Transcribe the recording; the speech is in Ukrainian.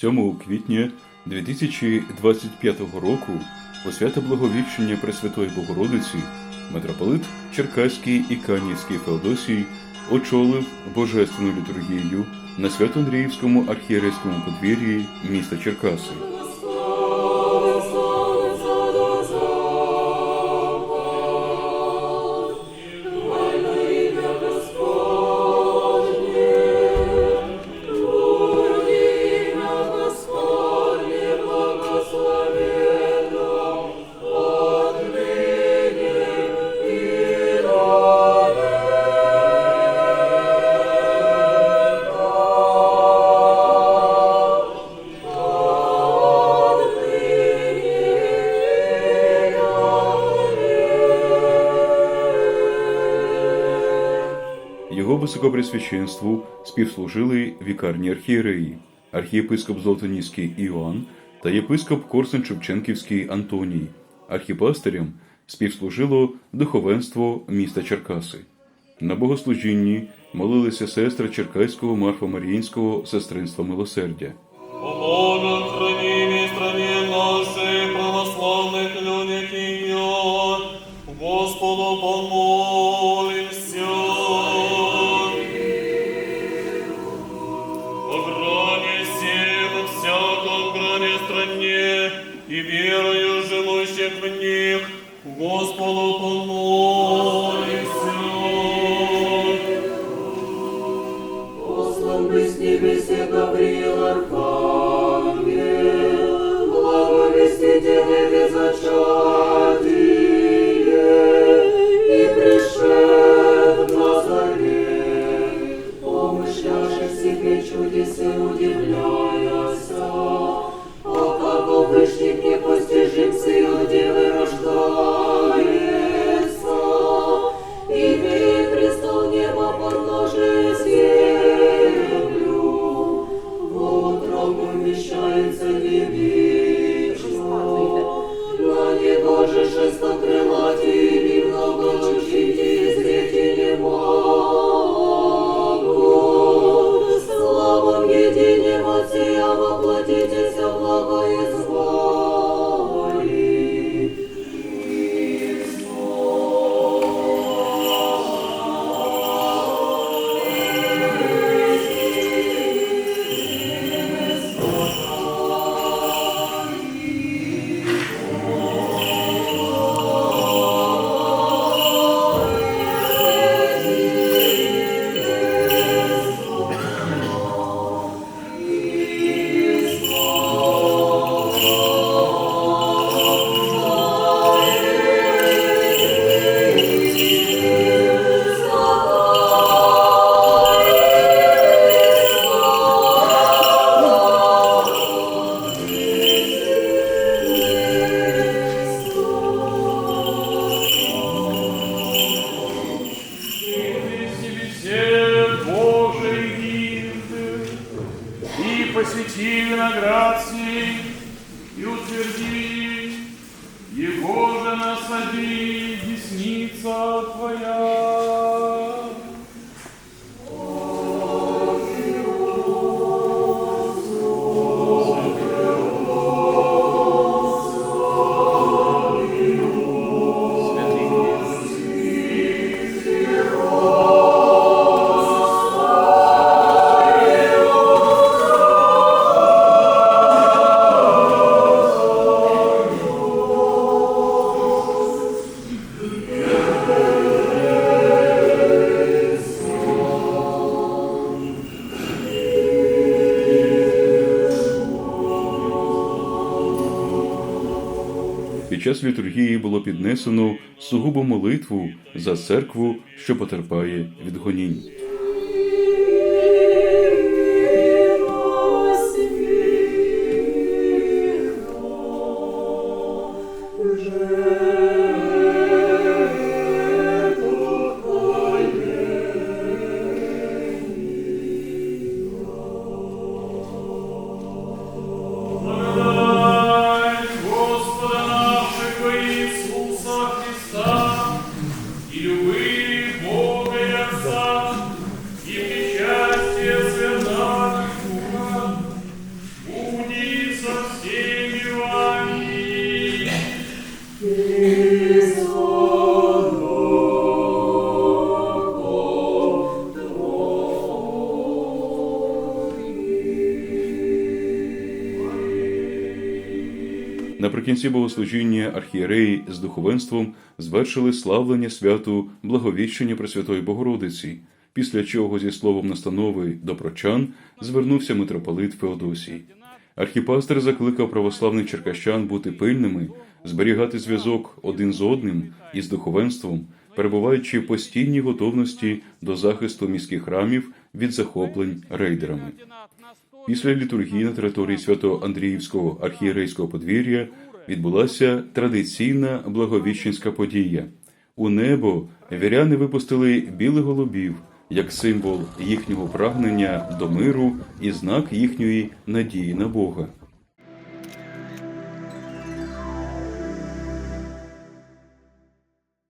7 квітня 2025 року у свято Благовіщення Пресвятої Богородиці митрополит Черкаський і Канівський Феодосій очолив божественну літургію на Свято-Андріївському архієрейському подвір'ї міста Черкаси. Високопресвященству співслужили вікарні архієреї, архієпископ Золотоніський Іоанн та єпископ Корсун Шевченківський Антоній. Архіпастирям співслужило духовенство міста Черкаси. На богослужінні молилися сестри Черкаського Марфо-Маріїнського сестринства милосердя. О Боже, живущих в них, Господу помолимся. Послан с небесе Гавриил насади десница твоя. Час літургії було піднесено сугубо молитву за церкву, що потерпає від гонінь. Благодать Наприкінці богослужіння архієреї з духовенством звершили славлення святу Благовіщення Пресвятої Богородиці, після чого зі словом настанови до прочан звернувся митрополит Феодосій. Архіпастер закликав православних черкащан бути пильними, зберігати зв'язок один з одним і з духовенством, перебуваючи в постійній готовності до захисту міських храмів від захоплень рейдерами. Після літургії на території Свято-Андріївського архієрейського подвір'я відбулася традиційна благовіщенська подія. У небо віряни випустили білих голубів як символ їхнього прагнення до миру і знак їхньої надії на Бога.